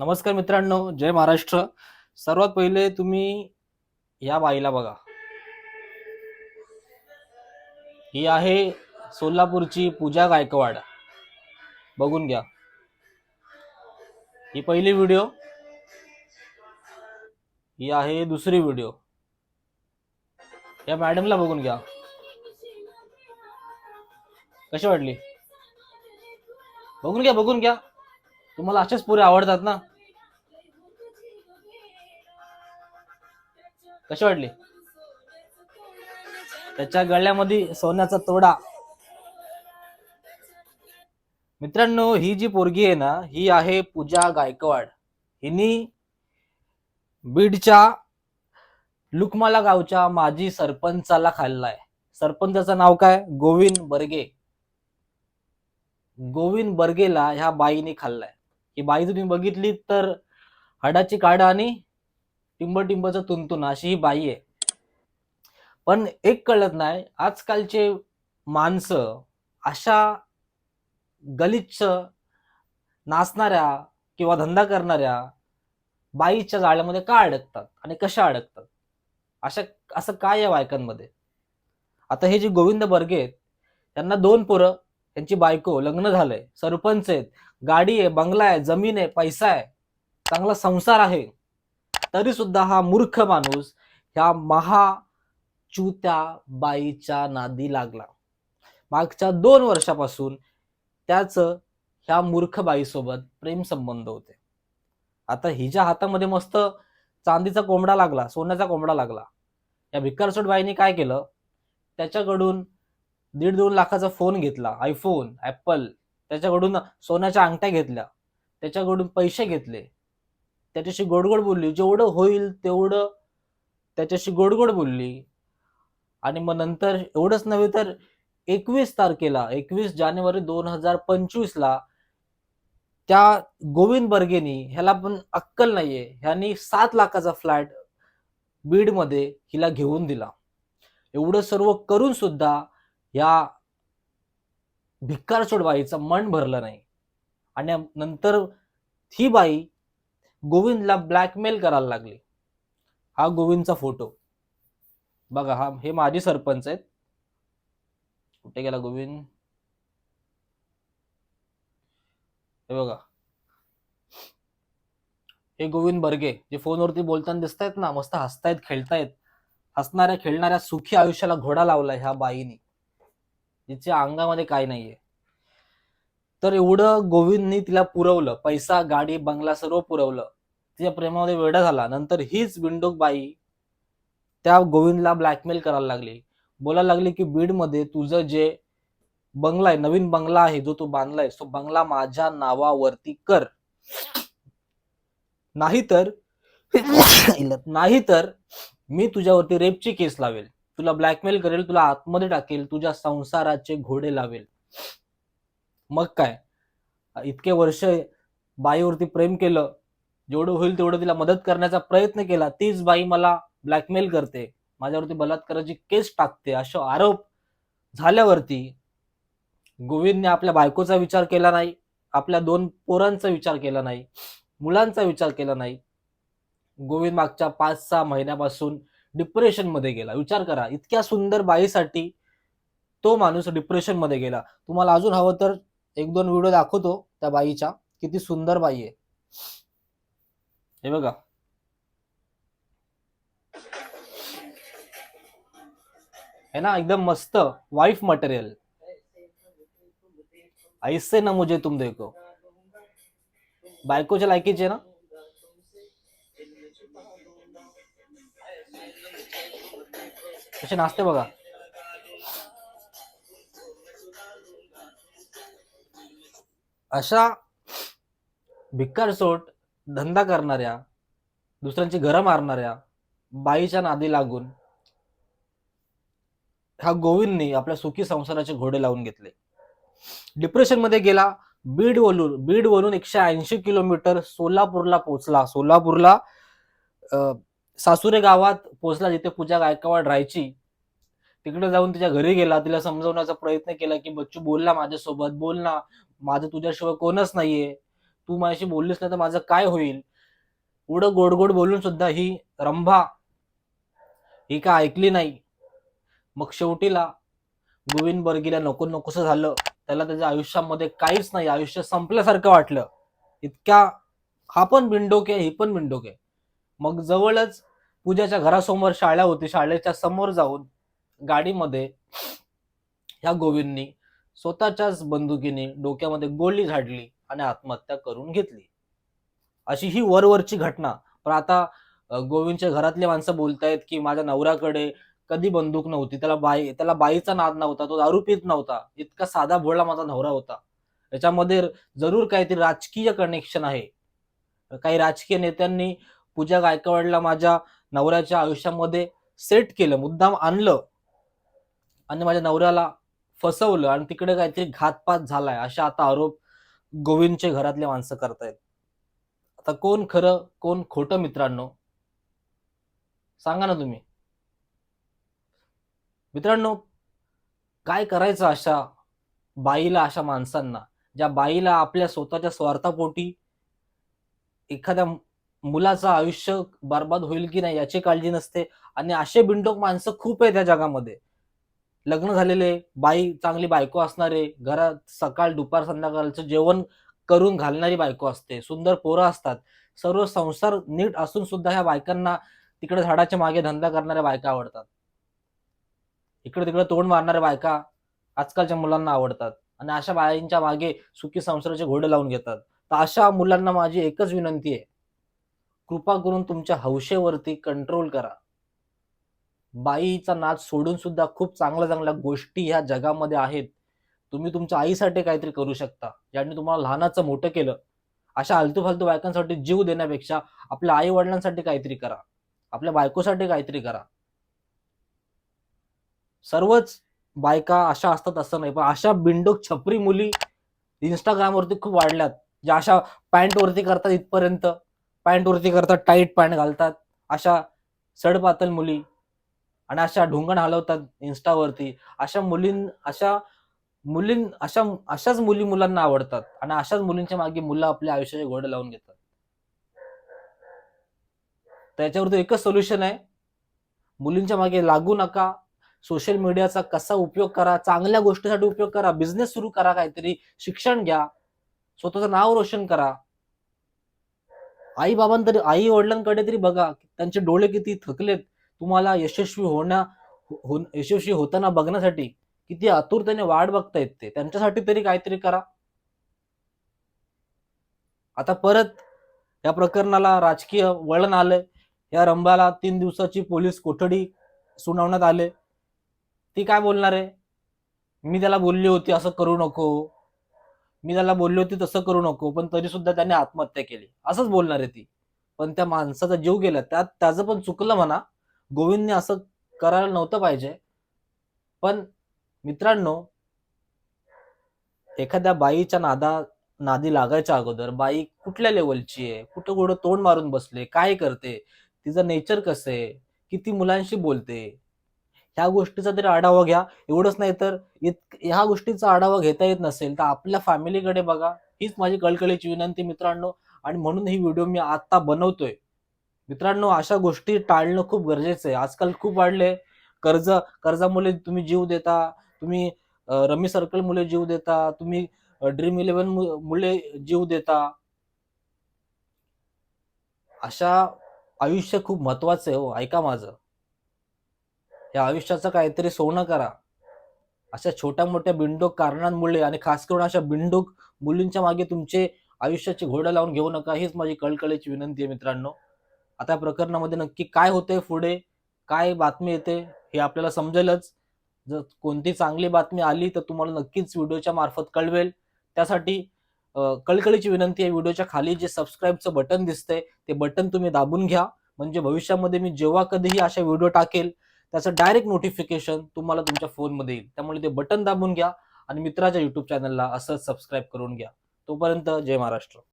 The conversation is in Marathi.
नमस्कार मित्रांनो जय महाराष्ट्र. सर्वात पहिले तुम्ही या बाईला बघा. ही आहे सोलापूरची पूजा गायकवाड. बघून घ्या. ही पहिली व्हिडिओ. ही आहे दुसरी व्हिडिओ. या मॅडमला बघून घ्या. कशी वाटली? बघून घ्या बघून घ्या. तुम्हाला अशाच पुरे आवडतात ना? कशी वाटली? त्याच्या गळ्यामध्ये सोन्याचा तोडा. मित्रांनो ही जी पोरगी आहे ना ही आहे पूजा गायकवाड. हिनी बीडच्या लुकमाला गावच्या माजी सरपंचाला खाल्लाय. सरपंचाचं नाव काय? गोविंद बर्गे. गोविंद बर्गेला ह्या बाईने खाल्लाय. ही बाई तुम्ही बघितली तर हाडाची काड आणि टिंब टिंबचा तुंतुन अशी ही बाई आहे. पण एक कळत नाही आजकालचे माणसं अशा गलिच्छ नाचणाऱ्या किंवा धंदा करणाऱ्या बाईच्या जाळ्यामध्ये का अडकतात आणि कशा अडकतात? अशा असं काय आहे बायकांमध्ये? आता हे जे गोविंद बर्गे आहेत त्यांना दोन पोरं त्यांची बायको लग्न झालंय. सरपंच आहेत. गाडी आहे बंगला आहे जमीन आहे पैसा आहे. चांगला संसार आहे. तरी सुद्धा हा मूर्ख माणूस ह्या महाचुत्या बाईच्या नादी लागला. मागच्या दोन वर्षापासून त्याच ह्या मूर्ख बाईसोबत प्रेम संबंध होते. आता हिच्या हातामध्ये मस्त चांदीचा कोंबडा लागला सोन्याचा कोंबडा लागला. या भिकारसोट बाईने काय केलं? त्याच्याकडून दीड दोन लाखाचा फोन घेतला. आयफोन ऍपल त्याच्याकडून सोन्याच्या अंगठ्या घेतल्या. त्याच्याकडून पैसे घेतले. त्याच्याशी गोडगोड बोलली. जेवढं होईल तेवढं त्याच्याशी गोडगोड बोलली. आणि मग नंतर एवढंच नव्हे तर एकवीस तारखेला एकवीस जानेवारी दोन हजार पंचवीस ला त्या गोविंद बर्गेनी ह्याला पण अक्कल नाहीये ह्यांनी सात लाखाचा फ्लॅट बीडमध्ये हिला घेऊन दिला. एवढं सर्व करून सुद्धा या भिक्कारचोड बाईचं मन भरलं नाही. आणि नंतर ही बाई गोविंदला ब्लॅकमेल करायला लागली. हा गोविंदचा फोटो बघा हा हे माजी सरपंच आहेत. कुठे गेला गोविंद? हे बघा. हे गोविंद बर्गे जे फोनवरती बोलताना दिसतायत ना मस्त हसतायत खेळतायत. हसणाऱ्या खेळणाऱ्या सुखी आयुष्याला घोडा लावला ह्या बाईनी. जिच्या अंगामध्ये काय नाहीये. तर एवढं गोविंदनी तिला पुरवलं पैसा गाडी बंगला सर्व पुरवलं. तिच्या प्रेमामध्ये वेडा झाला. नंतर हीच विंडोक बाई त्या गोविंदला ब्लॅकमेल करायला लागली. बोलायला लागली की बीडमध्ये तुझं जे बंगला आहे नवीन बंगला आहे जो तू बांधलाय तो बंगला माझ्या नावावरती कर. नाहीतर नाहीतर मी तुझ्यावरती रेपची केस लावेल. तुला ब्लॅकमेल करेल तुला आतमध्ये टाकेल तुझ्या संसाराचे घोडे लावेल. मग काय? इतके वर्ष बाईवरती प्रेम केलं जेवढं होईल तेवढं तिला मदत करण्याचा प्रयत्न केला तीच बाई मला ब्लॅकमेल करते. माझ्यावरती बलात्काराची केस टाकते असे आरोप झाल्यावरती गोविंदने आपल्या बायकोचा विचार केला नाही आपल्या दोन पोरांचा विचार केला नाही मुलांचा विचार केला नाही. गोविंद मागच्या पाच सहा महिन्यापासून डिप्रेशनमध्ये गेला. विचार करा इतक्या सुंदर बाईसाठी तो माणूस डिप्रेशनमध्ये गेला. तुम्हाला अजून हवं तर एक दोन व्हिडिओ दाखवतो त्या बाईच्या. किती सुंदर बाई आहे. हे बघा. है ना एकदम मस्त वाईफ मटेरियल ऐसे ना मुझे तुम देखो. बायकोच्या लायकीचे ना? कसे नाचते बघा. अशा भिक्कारसोट धंदा करणाऱ्या दुसऱ्यांची घरं मारणाऱ्या बाईच्या नादी लागून हा गोविंदनी आपल्या सुखी संसाराचे घोडे लावून घेतले. डिप्रेशनमध्ये गेला बीड वरून बीड वरून एकशे ऐंशी किलोमीटर सोलापूरला पोहोचला. सोलापूरला अं, सासुरे गावात पोहोचला जिथे पूजा गायकवाड राहायची. तिकडे जाऊन तिच्या घरी गेला. तिला समजवण्याचा प्रयत्न केला की बच्चू बोल ना माझ्यासोबत बोल ना. माझं तुझ्याशिवाय कोणच नाहीये. तू माझ्याशी बोललीस नाही तर माझं काय होईल? एवढं गोड गोड बोलून सुद्धा ही रंभा ही का ऐकली नाही. मग शेवटीला गोविंद बर्गीला नको नकोसं झालं. त्याला त्याच्या आयुष्यामध्ये काहीच नाही. आयुष्य संपल्यासारखं वाटलं. इतक्या हा पण बिंडोक आहे ही पण बिंडोक आहे मग जवळच पूजाच्या घरासमोर शाळा होती. शाळेच्या समोर जाऊन गाडीमध्ये ह्या गोविंदनी स्वतःच्याच बंदुकीने डोक्यामध्ये गोळी झाडली आणि आत्महत्या करून घेतली. अशी ही वरवरची घटना. पण आता गोविंदच्या घरातले माणसं बोलतायत की माझ्या नवऱ्याकडे कधी बंदूक नव्हती. त्याला बाई त्याला बाईचा नाद नव्हता तो दारू नव्हता. इतका साधा भोळा माझा नवरा होता. याच्यामध्ये जरूर काहीतरी राजकीय कनेक्शन आहे. काही राजकीय नेत्यांनी पूजा गायकवाडला माझ्या नवऱ्याच्या आयुष्यामध्ये सेट केलं मुद्दाम आणलं. आणि माझ्या नवऱ्याला फसवलं आणि तिकडे काहीतरी घातपात झालाय अशा आता आरोप गोविंदचे घरातले माणसं करतायत. आता कोण खरं कोण खोटं मित्रांनो? सांगा ना तुम्ही. मित्रांनो काय करायचं अशा बाईला अशा माणसांना? ज्या बाईला आपल्या स्वतःच्या स्वार्थापोटी एखाद्या मुलाचं आयुष्य बर्बाद होईल की नाही याची काळजी नसते. आणि असे बिंडोक माणसं खूप आहेत त्या जगामध्ये. लग्न झालेले बाई चांगली बायको असणारे घरात सकाळ दुपार संध्याकाळचं जेवण करून घालणारी बायको असते. सुंदर पोरं असतात. सर्व संसार नीट असून सुद्धा ह्या बायकांना तिकडे झाडाच्या मागे धंदा करणाऱ्या बायका आवडतात. इकडे तिकडे तोंड मारणाऱ्या बायका आजकालच्या मुलांना आवडतात. आणि अशा बायांच्या मागे सुखी संसाराचे घोडे लावून घेतात. तर अशा मुलांना माझी एकच विनंती आहे. कृपा करून तुमच्या हौशेवरती कंट्रोल करा. बाईचा नाच सोडून सुद्धा खूप चांगल्या चांगल्या गोष्टी ह्या जगामध्ये आहेत. तुम्ही तुमच्या आईसाठी काहीतरी करू शकता. ज्यांनी तुम्हाला लहानाचं मोठं केलं. अशा आलतू फालतू बायकांसाठी जीव देण्यापेक्षा आपल्या आई वडिलांसाठी काहीतरी करा. आपल्या बायकोसाठी काहीतरी करा. सर्वच बायका अशा असतात असं नाही पण अशा बिंडोक छपरी मुली इंस्टाग्रामवरती खूप वाढल्यात. ज्या अशा पॅन्ट वरती करतात इथपर्यंत. पॅन्ट वरती करतात टाईट पॅन्ट घालतात. अशा सडपातल मुली आणि अशा ढुंगण हलवतात इन्स्टावरती अशा मुलीं अशा मुलीं अशा अशाच मुली मुलांना आवडतात आणि अशाच मुलींच्या मागे मुलं आपल्या आयुष्याचे घोडे लावून घेतात. त्याच्यावरती एकच सोल्युशन आहे. मुलींच्या मागे लागू नका. सोशल मीडियाचा कसा उपयोग करा चांगल्या गोष्टीसाठी उपयोग करा बिझनेस सुरू करा काहीतरी शिक्षण घ्या. स्वतःचं नाव रोशन करा. आई बाबांतरी आई वडिलांकडे तरी बघा त्यांचे डोळे किती थकलेत. तुम्हाला यशस्वी होण्या हो, यशस्वी होताना बघण्यासाठी किती आतुरतेने वाट बघतायत ते. त्यांच्यासाठी तरी काहीतरी करा. आता परत या प्रकरणाला राजकीय वळण आलंय. या रंभाला तीन दिवसाची पोलीस कोठडी सुनावण्यात आले. ती काय बोलणार आहे? मी त्याला बोलली होती असं करू नको. मी त्याला बोलली होती तसं करू नको पण तरी सुद्धा त्याने आत्महत्या केली. असंच बोलणार आहे ती. पण त्या माणसाचा जीव गेला. त्यात त्याचं पण चुकलं म्हणा. गोविंदने असं करायला नव्हतं पाहिजे. पण मित्रांनो एखाद्या बाईच्या नादा नादी लागायच्या अगोदर बाई कुठल्या लेवलची आहे? कुठं कुठं तोंड मारून बसले? काय करते? तिचं नेचर कसं आहे? किती मुलांशी बोलते? ह्या गोष्टीचा तरी आढावा घ्या. एवढंच नाही तर इत ह्या गोष्टीचा आढावा घेता येत नसेल तर आपल्या फॅमिलीकडे बघा. हीच माझी कळकळीची विनंती मित्रांनो. आणि म्हणून ही व्हिडिओ मी आता बनवतोय. मित्रांनो अशा गोष्टी टाळणं खूप गरजेचं आहे. आजकाल खूप वाढले कर्ज कर्जामुळे तुम्ही जीव देता. तुम्ही रमी सर्कल मुले जीव देता. तुम्ही ड्रीम इलेव्हन मुले जीव देता. अशा आयुष्य खूप महत्वाचं आहे हो. ऐका माझं. या आयुष्याचं काहीतरी सोनं करा. अशा छोट्या मोठ्या बिंडोक कारणांमुळे आणि खास करून अशा बिंडोक मुलींच्या मागे तुमचे आयुष्याची घोडा लावून घेऊ नका हीच माझी कळकळीची विनंती आहे मित्रांनो. आता या प्रकरणामध्ये नक्की काय होतंय पुढे? काय बातमी येते? हे आपल्याला समजेलच. जर कोणती चांगली बातमी आली तर तुम्हाला नक्कीच व्हिडिओच्या मार्फत कळवेल. त्यासाठी कळकळीची विनंती आहे व्हिडिओच्या खाली जे सबस्क्राईबचं बटन दिसतंय ते बटन तुम्ही दाबून घ्या. म्हणजे भविष्यामध्ये मी जेव्हा कधीही अशा व्हिडिओ टाकेल त्याचं डायरेक्ट नोटिफिकेशन तुम्हाला तुमच्या फोनमध्ये येईल. त्यामुळे ते बटन दाबून घ्या आणि मित्राच्या युट्यूब चॅनलला असंच सबस्क्राईब करून घ्या. तोपर्यंत जय महाराष्ट्र.